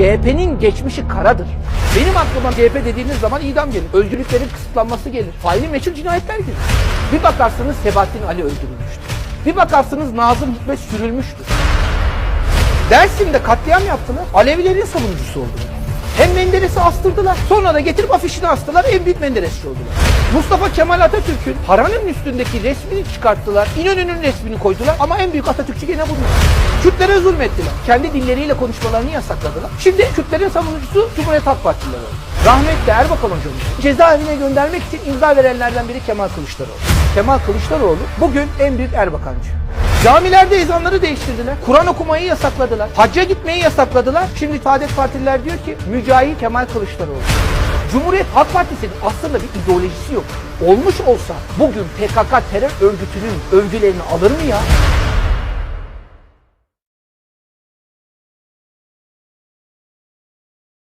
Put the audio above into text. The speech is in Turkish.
CHP'nin geçmişi karadır. Benim aklıma CHP dediğiniz zaman idam gelir. Özgürlüklerin kısıtlanması gelir. Faili meçhul cinayetler gelir. Bir bakarsınız Sebahattin Ali öldürülmüştür. Bir bakarsınız Nazım Hikmet sürülmüştür. Dersim'de katliam yaptılar. Alevilerin savunucusu oldular. Menderes'i astırdılar. Sonra da getirip afişini astılar. En büyük Menderesçi oldular. Mustafa Kemal Atatürk'ün paranın üstündeki resmini çıkarttılar. İnönü'nün resmini koydular. Ama en büyük Atatürkçü gene bunlar. Kürtlere zulmettiler. Kendi dilleriyle konuşmalarını yasakladılar. Şimdi Kürtlerin savunucusu Cumhuriyet Halk Partilileri oldu. Rahmetli Erbakan hocamız cezaevine göndermek için imza verenlerden biri Kemal Kılıçdaroğlu. Kemal Kılıçdaroğlu bugün en büyük Erbakancı. Camilerde ezanları değiştirdiler. Kur'an okumayı yasakladılar. Hacca gitmeyi yasakladılar. Şimdi Saadet Partililer diyor ki Mücahit Kemal Kılıçdaroğlu. Cumhuriyet Halk Partisi'nin aslında bir ideolojisi yok. Olmuş olsa bugün PKK terör örgütünün övgülerini alır mı ya?